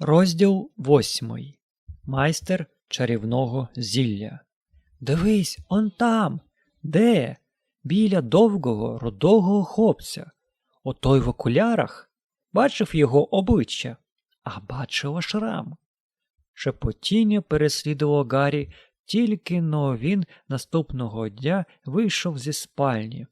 Розділ восьмий. Майстер чарівного зілля. Дивись, он там. Де? Біля довгого рудого хлопця. Отой в окулярах. Бачив його обличчя, а бачила шрам. Шепотіння переслідувало Гаррі, тільки но він наступного дня вийшов зі спальні.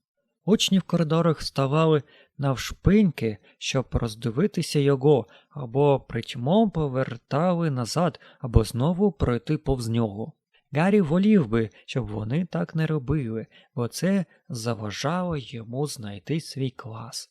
Учні в коридорах ставали навшпиньки, щоб роздивитися його, або притьмом повертали назад, або знову пройти повз нього. Гаррі волів би, щоб вони так не робили, бо це заважало йому знайти свій клас.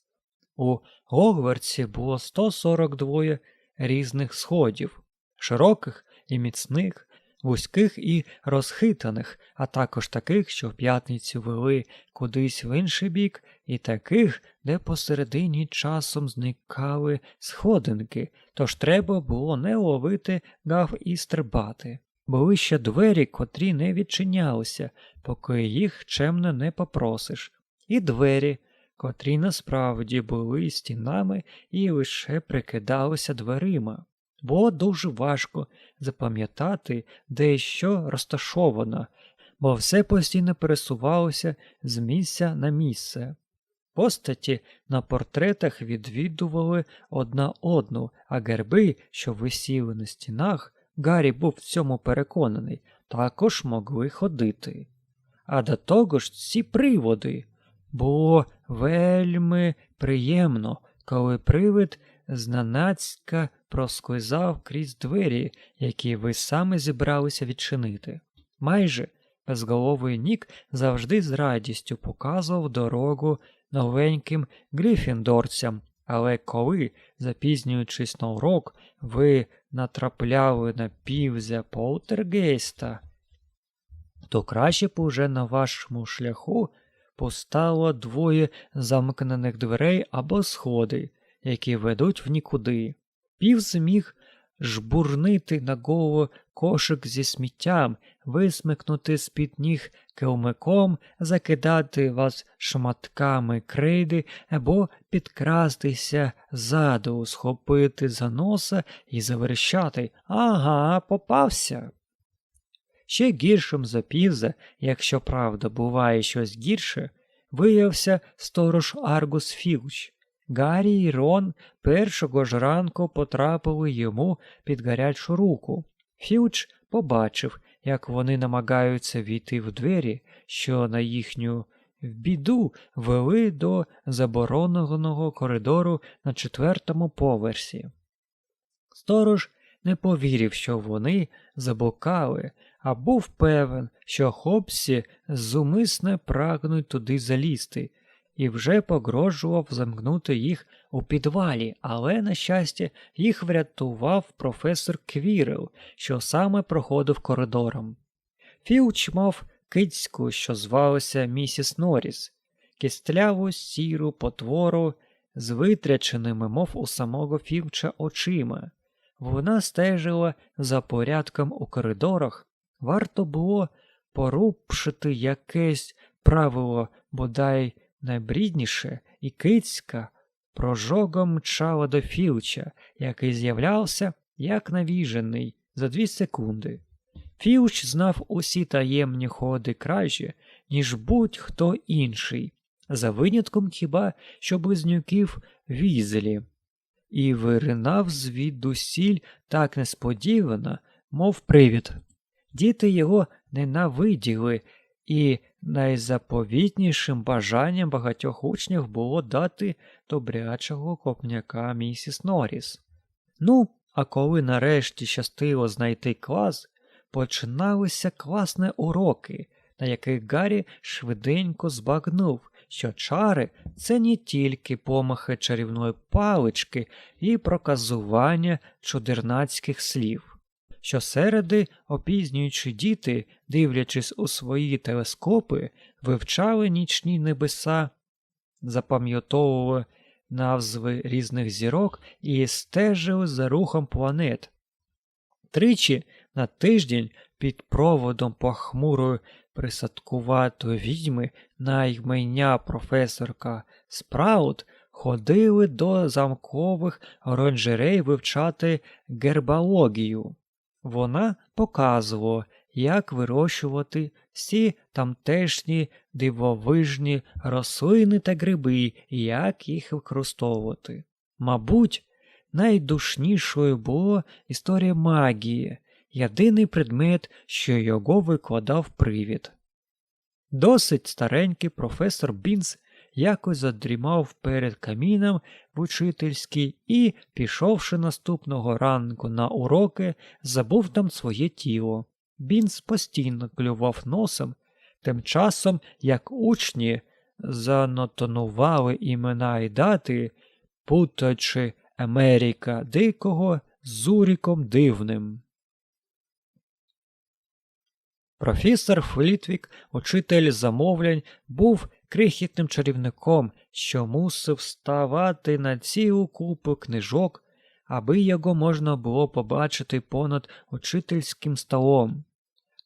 У Гогвартсі було 142 різних сходів, широких і міцних, вузьких і розхитаних, а також таких, що в п'ятницю вели кудись в інший бік, і таких, де посередині часом зникали сходинки, тож треба було не ловити гав і стрибати. Були ще двері, котрі не відчинялися, поки їх чемно не попросиш, і двері, котрі насправді були стінами і лише прикидалися дверима. Було дуже важко запам'ятати, де що розташовано, бо все постійно пересувалося з місця на місце. Постаті на портретах відвідували одна одну, а герби, що висіли на стінах, Гаррі був в цьому переконаний, також могли ходити. А до того ж ці приводи було вельми приємно, коли привид зненацька проскользав крізь двері, які ви саме зібралися відчинити. Майже безголовий Нік завжди з радістю показував дорогу новеньким гліфіндорцям, але коли, запізнюючись на урок, ви натрапляли на півзя полтергейста, то краще б уже на вашому шляху постало двоє замкнених дверей або сходи, які ведуть в нікуди. Півз міг жбурнити на голову кошик зі сміттям, висмикнути з-під ніг килмиком, закидати вас шматками крейди або підкрастися ззаду, схопити за носа і заверещати Ага, попався. Ще гіршим за півза, якщо правда буває щось гірше, виявився сторож Аргус Філч. Гаррі і Рон першого ж ранку потрапили йому під гарячу руку. Філч побачив, як вони намагаються війти в двері, що на їхню біду вели до забороненого коридору на четвертому поверсі. Сторож не повірив, що вони заблукали, а був певен, що хлопці зумисне прагнуть туди залізти, і вже погрожував замкнути їх у підвалі, але, на щастя, їх врятував професор Квірел, що саме проходив коридором. Філч мав кицьку, що звалася місіс Норріс, кістляву сіру потвору з витряченими, мов у самого Філча, очима. Вона стежила за порядком у коридорах. Варто було порупшити якесь правило, бодай найбрідніше, і кицька прожогом мчала до Філча, який з'являвся як навіжений за дві секунди. Філч знав усі таємні ходи краще, ніж будь-хто інший, за винятком хіба що близнюків візелі, і виринав звідусіль так несподівано, мов привід. Діти його ненавиділи, і найзаповітнішим бажанням багатьох учнів було дати добрячого копняка місіс Норріс. Ну, а коли нарешті щастило знайти клас, починалися класні уроки, на яких Гаррі швиденько збагнув, що чари це не тільки помахи чарівної палички і проказування чудернацьких слів. Щосереди, опізнюючи діти, дивлячись у свої телескопи, вивчали нічні небеса, запам'ятовували назви різних зірок і стежили за рухом планет. Тричі на тиждень під проводом похмурої присадкуватої відьми наймення професорка Спраут ходили до замкових оранжерей вивчати гербалогію. Вона показувала, як вирощувати всі тамтешні дивовижні рослини та гриби і як їх використовувати. Мабуть, найдушнішою була історія магії, єдиний предмет, що його викладав привід. Досить старенький професор Бінс якось задрімав перед каміном в учительській і, пішовши наступного ранку на уроки, забув там своє тіло. Бінс постійно клював носом, тим часом як учні занотонували імена і дати, путаючи Америка Дикого з Зуріком Дивним. Професор Флітвік, учитель замовлянь, був крихітним чарівником, що мусив ставати на цілу купу книжок, аби його можна було побачити понад учительським столом.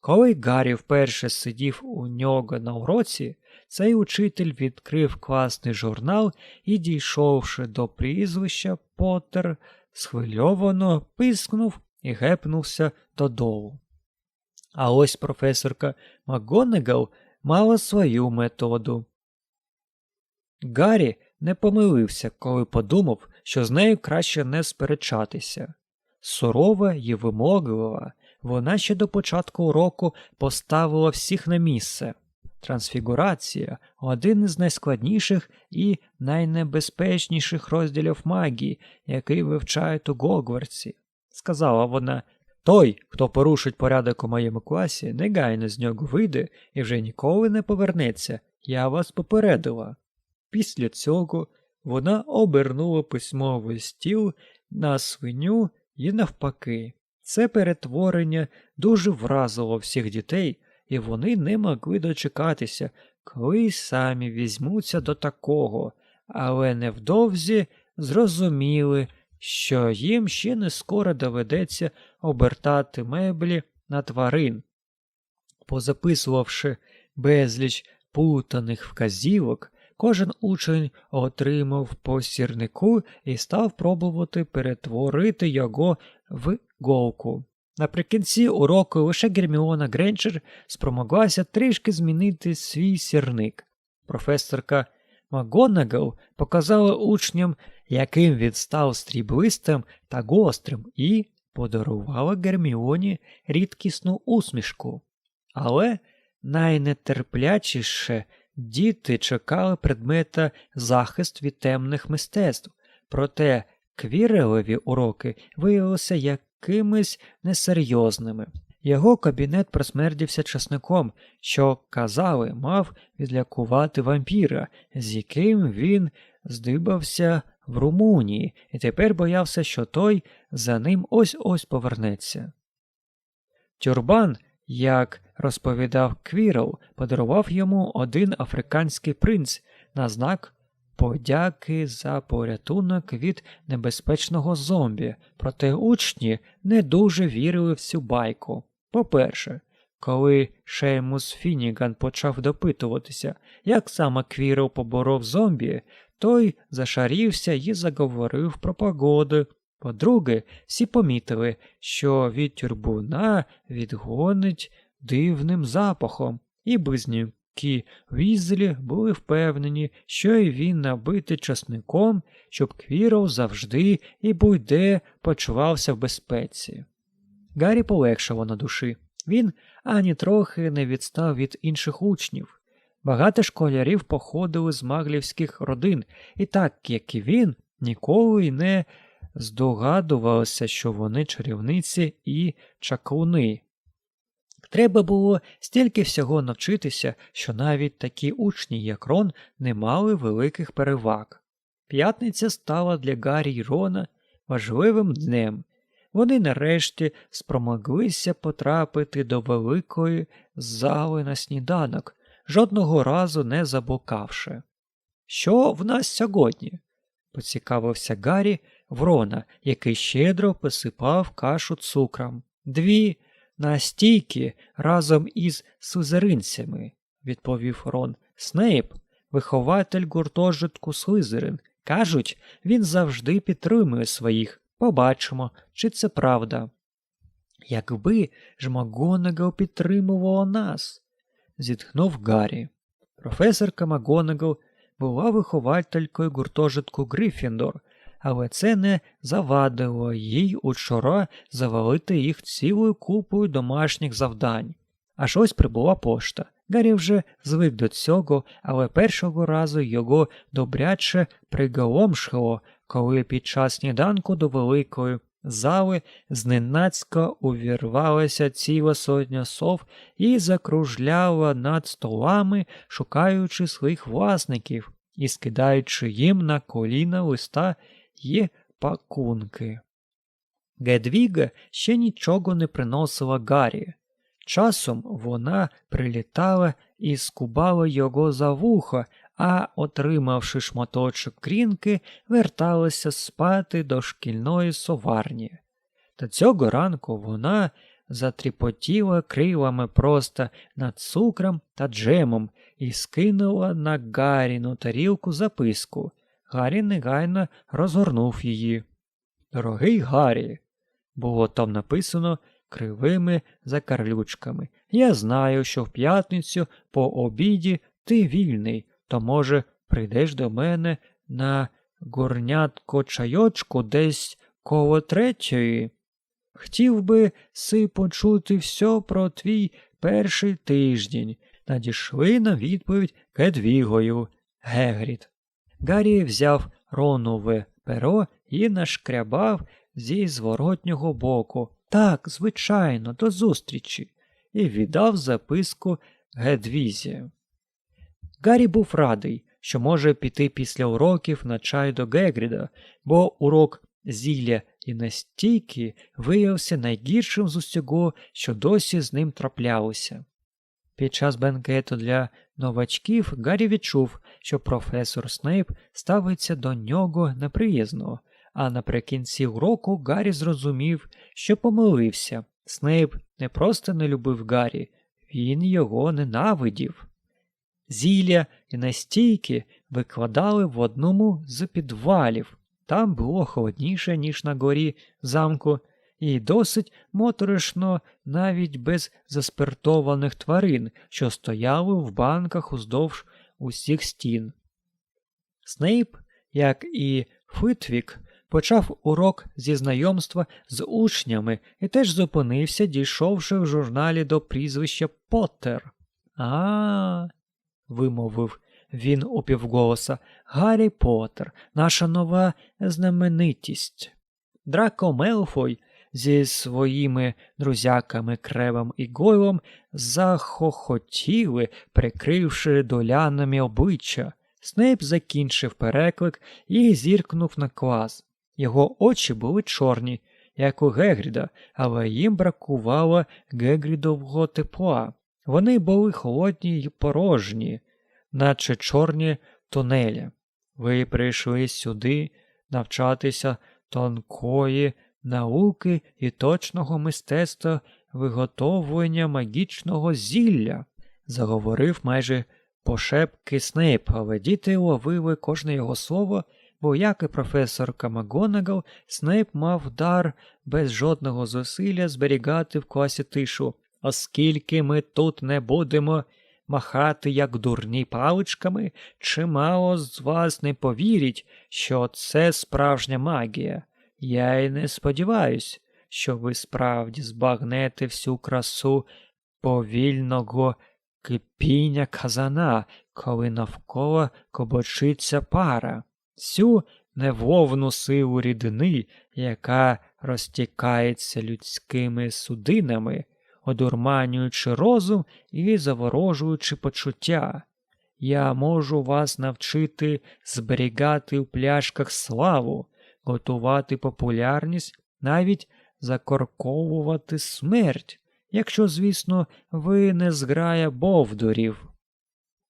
Коли Гаррі вперше сидів у нього на уроці, цей учитель відкрив класний журнал і, дійшовши до прізвища Поттер, схвильовано пискнув і гепнувся додолу. А ось професорка МакГонагал мала свою методу. Гаррі не помилився, коли подумав, що з нею краще не сперечатися. Сурова і вимоглива, вона ще до початку уроку поставила всіх на місце. Трансфігурація один із найскладніших і найнебезпечніших розділів магії, який вивчають у Гогвартсі, сказала вона. Той, хто порушить порядок у моєму класі, негайно з нього вийде і вже ніколи не повернеться. Я вас попередила. Після цього вона обернула письмовий стіл на свиню і навпаки. Це перетворення дуже вразило всіх дітей, і вони не могли дочекатися, коли самі візьмуться до такого, але невдовзі зрозуміли, що їм ще не скоро доведеться обертати меблі на тварин. Позаписувавши безліч путаних вказівок, кожен учень отримав по сірнику і став пробувати перетворити його в голку. Наприкінці уроку лише Герміона Гренчер спромоглася трішки змінити свій сірник. Професорка МакГонагал показала учням, яким він став стріблистим та гострим, і подарувала Герміоні рідкісну усмішку. Але найнетерплячіше діти чекали предмета захист від темних мистецтв, проте квірелеві уроки виявилися якимись несерйозними. Його кабінет просмердівся часником, що, казали, мав відлякувати вампіра, з яким він здибався в Румунії, і тепер боявся, що той за ним ось ось повернеться. Тюрбан, як розповідав Квірл, подарував йому один африканський принц на знак подяки за порятунок від небезпечного зомбі, проте учні не дуже вірили в цю байку. По-перше, коли Шеймус Фініган почав допитуватися, як саме Квірл поборов зомбі, той зашарівся і заговорив про погоду. По-друге, всі помітили, що від тюрбуна відгонить дивним запахом, і близнюки Візлі були впевнені, що й він набитий часником, щоб Квірл завжди і будь-де почувався в безпеці. Гаррі полегшало на душі. Він ані трохи не відстав від інших учнів. Багато школярів походили з маглівських родин, і так як і він, ніколи не здогадувалися, що вони чарівниці і чаклуни. Треба було стільки всього навчитися, що навіть такі учні, як Рон, не мали великих переваг. П'ятниця стала для Гаррі й Рона важливим днем. Вони нарешті спромоглися потрапити до великої зали на сніданок, жодного разу не заблукавши. Що в нас сьогодні? поцікавився Гаррі Врона, який щедро посипав кашу цукром. Дві настійки разом із сузеринцями, відповів Рон. Снейп, вихователь гуртожитку Слизерин, Кажуть, він завжди підтримує своїх. Побачимо, чи це правда. Якби ж МакГонагал підтримувала нас, зітхнув Гаррі. Професорка МакГонагал була вихователькою гуртожитку Грифіндор, але це не завадило їй учора завалити їх цілою купою домашніх завдань. Аж ось прибула пошта. Гаррі вже звик до цього, але першого разу його добряче приголомшило, коли під час сніданку до великої зали зненацька увірвалася ціла сотня сов і закружляла над столами, шукаючи своїх власників і скидаючи їм на коліна листа й пакунки. Гедвіга ще нічого не приносила Гаррі. Часом вона прилітала і скубала його за вухо, а, отримавши шматочок крінки, верталася спати до шкільної соварні. Та цього ранку вона затріпотіла крилами просто над цукром та джемом і скинула на Гарріну тарілку записку. Гаррі негайно розгорнув її. Дорогий Гаррі, було там написано кривими закарлючками. Я знаю, що в п'ятницю по обіді ти вільний, то, може, прийдеш до мене на горнятко чайочку десь коло третьої. Хотів би си почути все про твій перший тиждень. Надійшли на відповідь Кедвігою. Гегріт. Гаррі взяв ронове перо і нашкрябав зі зворотнього боку. Так, звичайно, до зустрічі, і віддав записку Гедвізі. Гаррі був радий, що може піти після уроків на чай до Гегріда, бо урок зілля і настійки виявився найгіршим з усього, що досі з ним траплялося. Під час бенкету для новачків Гаррі відчув, що професор Снейп ставиться до нього неприязно, а наприкінці уроку Гаррі зрозумів, що помилився. Снейп не просто не любив Гаррі, він його ненавидів. Зілля і настійки викладали в одному з підвалів. Там було холодніше, ніж на горі замку, і досить моторошно навіть без заспиртованих тварин, що стояли в банках уздовж усіх стін. Снейп, як і Фитвік, почав урок зі знайомства з учнями і теж зупинився, дійшовши в журналі до прізвища Поттер. А, вимовив він упівголоса. Гаррі Поттер, наша нова знаменитість. Драко Мелфой зі своїми друзяками Кревом і Гойлом захохотіли, прикривши долянами обличчя. Снейп закінчив переклик і зіркнув на клас. Його очі були чорні, як у Гегріда, але їм бракувало Гегрідового тепла. Вони були холодні й порожні, наче чорні тунелі. Ви прийшли сюди навчатися тонкої науки і точного мистецтва виготовлення магічного зілля, заговорив майже пошепки Снейп, але діти ловили кожне його слово, бо, як і професор МакГонагал, Снейп мав дар без жодного зусилля зберігати в класі тишу, оскільки ми тут не будемо махати як дурні паличками, чимало з вас не повірять, що це справжня магія. Я й не сподіваюсь, що ви справді збагнете всю красу повільного кипіння казана, коли навколо кобочиться пара, всю невовну силу рідини, яка розтікається людськими судинами, одурманюючи розум і заворожуючи почуття. Я можу вас навчити зберігати в пляшках славу, готувати популярність, навіть закорковувати смерть, якщо, звісно, ви не зграя бовдурів,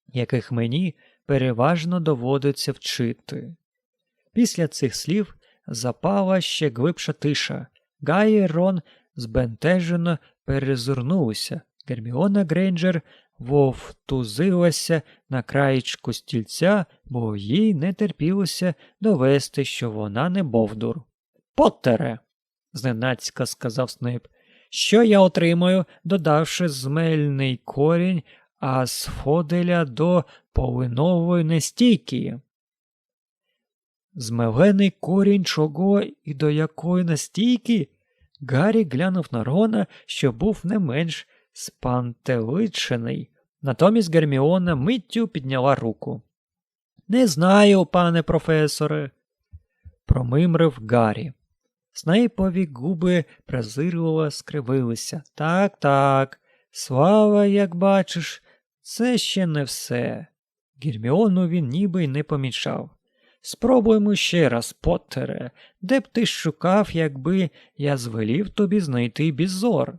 яких мені переважно доводиться вчити. Після цих слів запала ще глибша тиша. Гай і Рон збентежено перезирнулися. Герміона Грейнджер вовтузилася на краєчку стільця, бо їй не терпілося довести, що вона не бовдур. Поттере, зненацька сказав Снейп, що я отримаю, додавши змельний корінь асфоделя до полинової нестійки. Змелений корінь чого і до якої настійки? Гаррі глянув на Рона, що був не менш спантеличений. Натомість Герміона миттю підняла руку. Не знаю, пане професоре, промимрив Гаррі. Снейпові губи презирливо скривилися. Так, так, слава, як бачиш, це ще не все. Герміону він ніби й не помічав. Спробуймо ще раз, Поттере, де б ти шукав, якби я звелів тобі знайти бізор.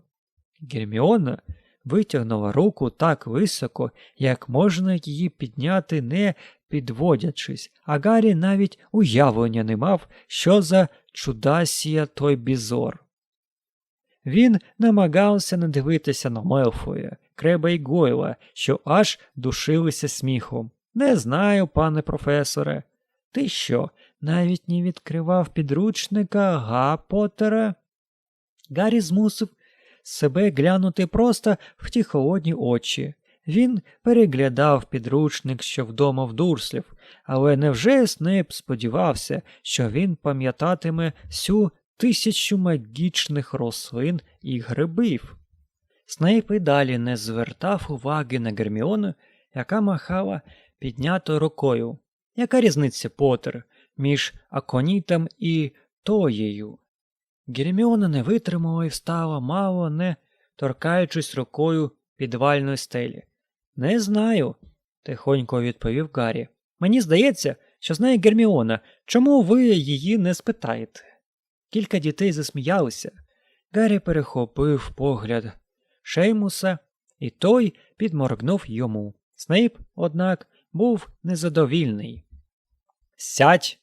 Герміона витягнула руку так високо, як можна її підняти, не підводячись, а Гаррі навіть уявлення не мав, що за чудасія той бізор. Він намагався не дивитися на Мелфоя, Креба і Гойла, що аж душилися сміхом. Не знаю, пане професоре. Ти що, навіть не відкривав підручника га Поттера?» Гаррі змусив себе глянути просто в ті холодні очі. Він переглядав підручник, що вдома в Дурслів, але невже Снейп сподівався, що він пам'ятатиме всю тисячу магічних рослин і грибів? Снейп і далі не звертав уваги на Герміону, яка махала піднятою рукою. Яка різниця Поттер, між Аконітом і Тоєю? Герміона не витримала і встала, мало не торкаючись рукою підвальної стелі. Не знаю, тихонько відповів Гаррі. Мені здається, що знає Герміона. Чому ви її не спитаєте? Кілька дітей засміялися. Гаррі перехопив погляд Шеймуса, і той підморгнув йому. Снейп, однак, був незадовільний. Сядь,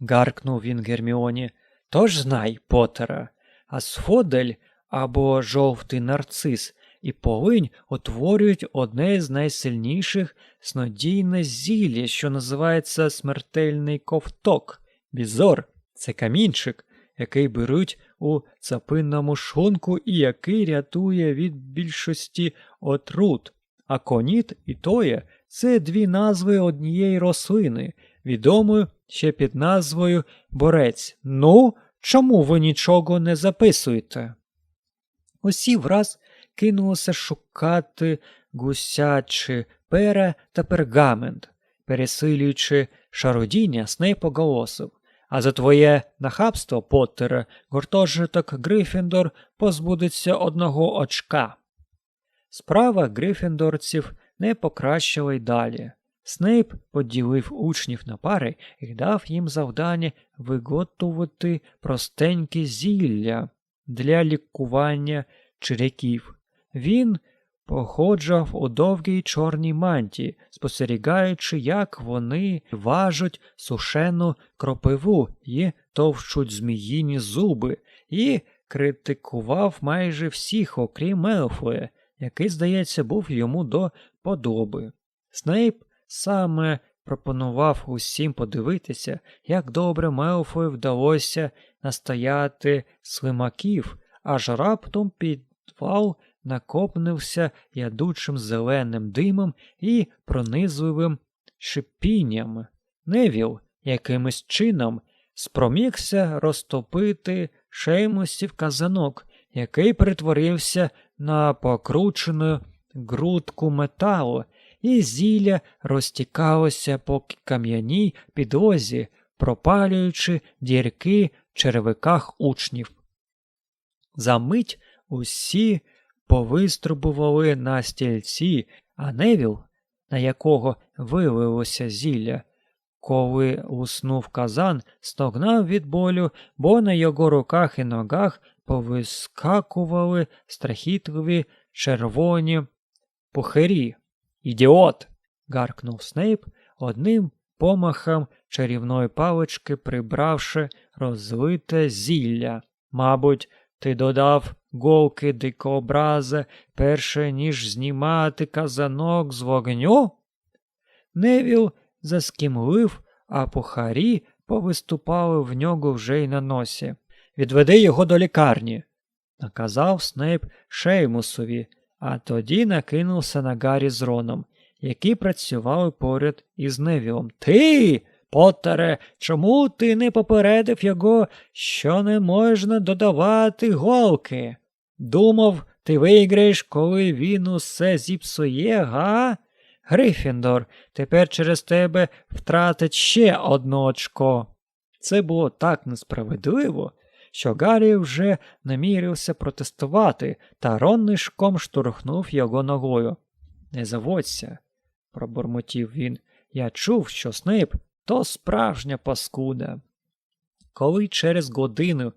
гаркнув він Герміоні. Тож знай, Потера, асфодель або жовтий нарцис і полинь утворюють одне з найсильніших снодійне зілля, що називається смертельний ковток. Бізор це камінчик, який беруть у цапинному шлунку і який рятує від більшості отрут. А коніт і тоє це дві назви однієї рослини, відомої ще під назвою Борець. Ну, чому ви нічого не записуєте? Усі враз кинулося шукати гусячі пера та пергамент, пересилюючи шародіння, Снейп оголосив. А за твоє нахабство, Поттере, гуртожиток Грифіндор позбудеться одного очка. Справа грифіндорців не покращила й далі. Снейп поділив учнів на пари і дав їм завдання виготовити простенькі зілля для лікування черяків. Він походжав у довгій чорній мантії, спостерігаючи, як вони важуть сушену кропиву і товчуть зміїні зуби, і критикував майже всіх, окрім Мелфоя, який, здається, був йому до подоби. Снейп саме пропонував усім подивитися, як добре Мелфою вдалося настояти слимаків, аж раптом підвал накопнився ядучим зеленим димом і пронизливим шипінням. Невіл якимось чином спромігся розтопити шеймусів казанок, який перетворився на покручену грудку металу, і зілля розтікалося по кам'яній підлозі, пропалюючи дірки в черевиках учнів. Замить усі повиструбували на стільці, а невіл, на якого вилилося зілля, коли уснув казан, стогнав від болю, бо на його руках і ногах повискакували страхітливі червоні пухирі. Ідіот. гаркнув Снейп одним помахом чарівної палички, прибравши розлите зілля. Мабуть, ти додав голки дикообраза, перше ніж знімати казанок з вогню? Невіл заскімлив, а пухарі повиступали в нього вже й на носі. Відведи його до лікарні, наказав Снейп Шеймусові, а тоді накинувся на Гаррі з Роном, які працювали поряд із Невілом. Ти, Поттере, чому ти не попередив його, що не можна додавати голки? Думав, ти виграєш, коли він усе зіпсує, га? Грифіндор, тепер через тебе втратить ще одно очко. Це було так несправедливо, що Гаррі вже намірився протестувати, та Рон нишком штурхнув його ногою. Не заводься, пробурмотів він. Я чув, що Снейп то справжня паскуда. Коли через годину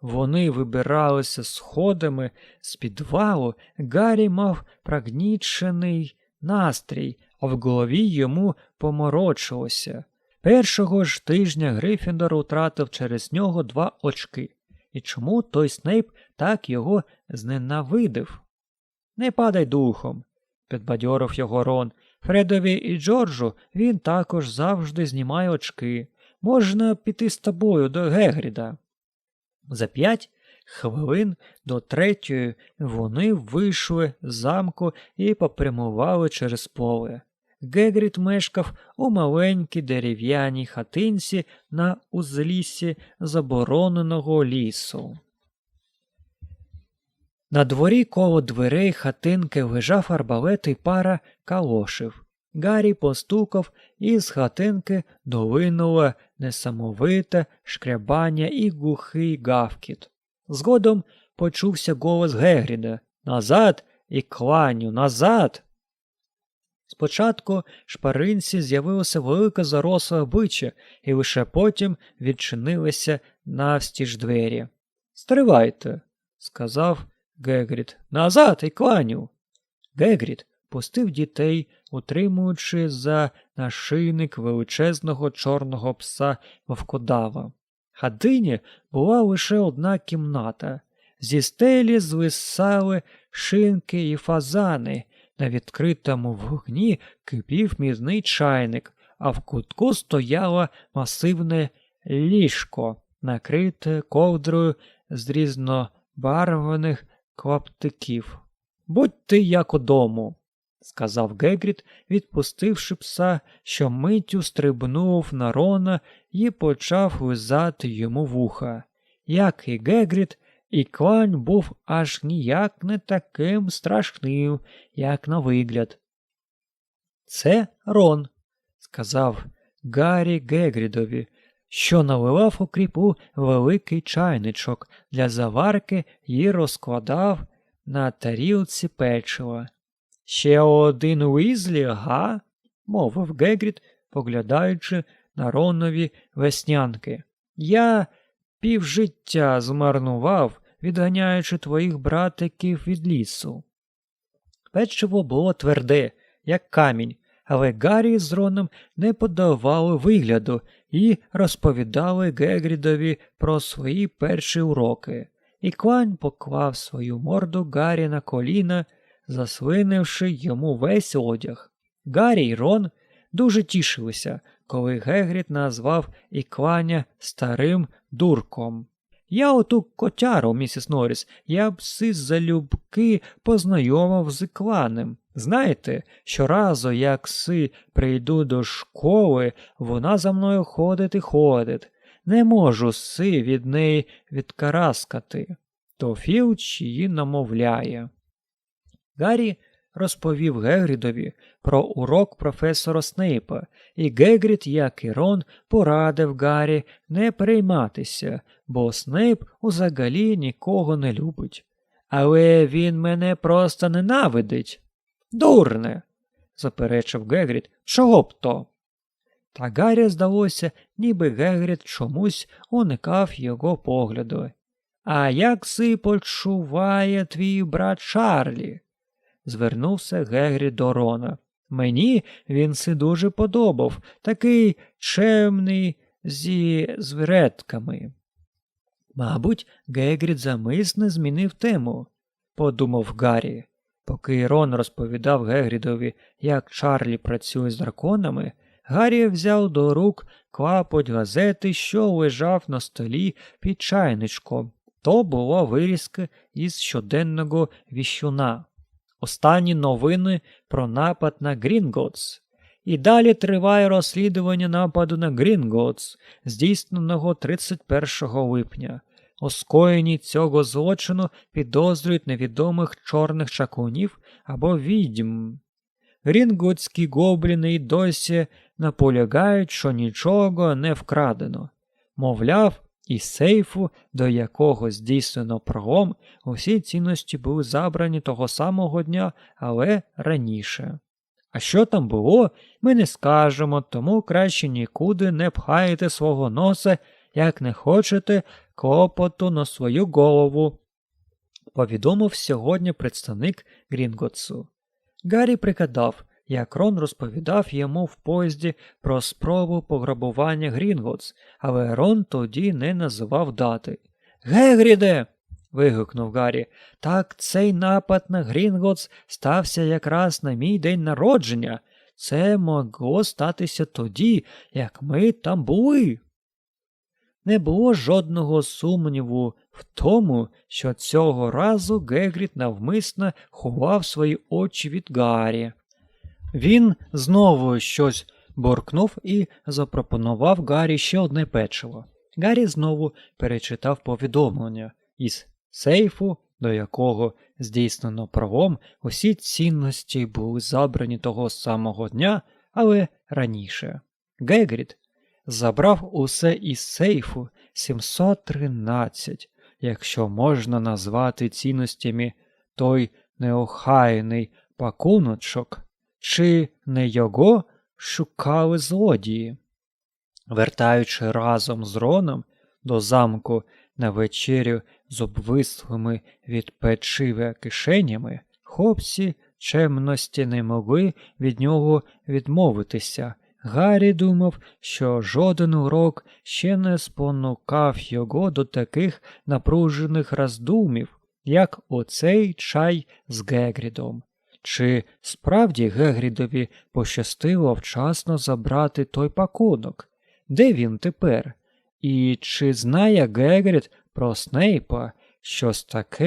вони вибиралися сходами з підвалу, Гаррі мав прагнічений настрій, а в голові йому поморочилося. Першого ж тижня Грифіндор утратив через нього два очки. І чому той Снейп так його зненавидив? Не падай духом, підбадьорив його Рон. Фредові і Джорджу він також завжди знімає очки. Можна піти з тобою до Гегріда. За п'ять хвилин до третьої вони вийшли з замку і попрямували через поле. Гегрід мешкав у маленькій дерев'яній хатинці на узліссі забороненого лісу. На дворі коло дверей хатинки лежав арбалет і пара калошів. Гаррі постукав, і з хатинки долинуло несамовите шкрябання і глухий гавкіт. Згодом почувся голос Гегріда Назад і кланю, назад. Спочатку шпаринці з'явилося велике заросле обличчя, і лише потім відчинилися навстіж двері. Стривайте, сказав Гегрід. Назад і кланю. Гегрід пустив дітей, утримуючи за нашийник величезного чорного пса вовкодава. Хадині була лише одна кімната. Зі стелі звисали шинки і фазани. На відкритому вогні кипів мізний чайник, а в кутку стояло масивне ліжко, накрите ковдрою з різнобарваних клаптиків. Будь ти як удому, сказав Гегріт, відпустивши пса, що миттю стрибнув на Рона і почав лизати йому вуха. Як і Гегріт, і клань був аж ніяк не таким страшним, як на вигляд. Це Рон, сказав Гаррі Гегрідові, що наливав у кріпу великий чайничок для заварки і розкладав на тарілці печива. Ще один Уізлі, га? мовив Гегрід, поглядаючи на Ронові веснянки. Я півжиття змарнував, відганяючи твоїх братиків від лісу. Печиво було тверде, як камінь, але Гаррі з Роном не подавали вигляду і розповідали Гегрідові про свої перші уроки. І Квань поклав свою морду Гаррі на коліна, заслинивши йому весь одяг. Гаррі й Рон дуже тішилися, коли Гегрід назвав Ікваня старим дурком. Я оту котяру, місіс Норріс, я б си залюбки познайомив з Ікванем. Знаєте, щоразу, як си прийду до школи, вона за мною ходить і ходить. Не можу си від неї відкараскати. То Філч її намовляє. Гаррі розповів Гегрідові про урок професора Снейпа, і Гегрід, як і Рон, порадив Гаррі не перейматися, бо Снейп узагалі нікого не любить. Але він мене просто ненавидить. Дурне, заперечив Гегрід, чого б то? Та Гаррі здалося, ніби Гегрід чомусь уникав його погляду. А як си почуває твій брат Чарлі? Звернувся Гегрі до Рона. Мені він си дуже подобав, такий чемний зі звредками. Мабуть, Гегрід замисне змінив тему, подумав Гаррі. Поки Рон розповідав Гегрідові, як Чарлі працює з драконами, Гаррі взяв до рук клапоть газети, що лежав на столі під чайничком. То було вирізки із щоденного віщуна. Останні новини про напад на Грінготс. І далі триває розслідування нападу на Грінготс, здійсненого 31 липня. У скоєнні цього злочину підозрюють невідомих чорних чакунів або відьм. Грінготські гобліни й досі наполягають, що нічого не вкрадено. Мовляв, із сейфу, до якого здійснено пролом, усі цінності були забрані того самого дня, але раніше. А що там було, ми не скажемо, тому краще нікуди не пхайте свого носа, як не хочете клопоту на свою голову, повідомив сьогодні представник Грінготсу. Гаррі пригадав, як Рон розповідав йому в поїзді про спробу пограбування Грінготс, але Рон тоді не називав дати. Гегріде. вигукнув Гаррі. Так цей напад на Грінготс стався якраз на мій день народження. Це могло статися тоді, як ми там були. Не було жодного сумніву в тому, що цього разу Гегріт навмисно ховав свої очі від Гаррі. Він знову щось буркнув і запропонував Гаррі ще одне печиво. Гаррі знову перечитав повідомлення із сейфу, до якого здійснено правом, усі цінності були забрані того самого дня, але раніше. Гегріт забрав усе із сейфу 713, якщо можна назвати цінностями той неохайний пакуночок, чи не його шукали злодії. Вертаючи разом з Роном до замку на вечерю з обвислими від печива кишенями, хлопці чемності не могли від нього відмовитися. Гаррі думав, що жоден урок ще не спонукав його до таких напружених роздумів, як оцей чай з Гегрідом. Чи справді Гегрідові пощастило вчасно забрати той пакунок? Де він тепер? І чи знає Гегрід про Снейпа щось таке,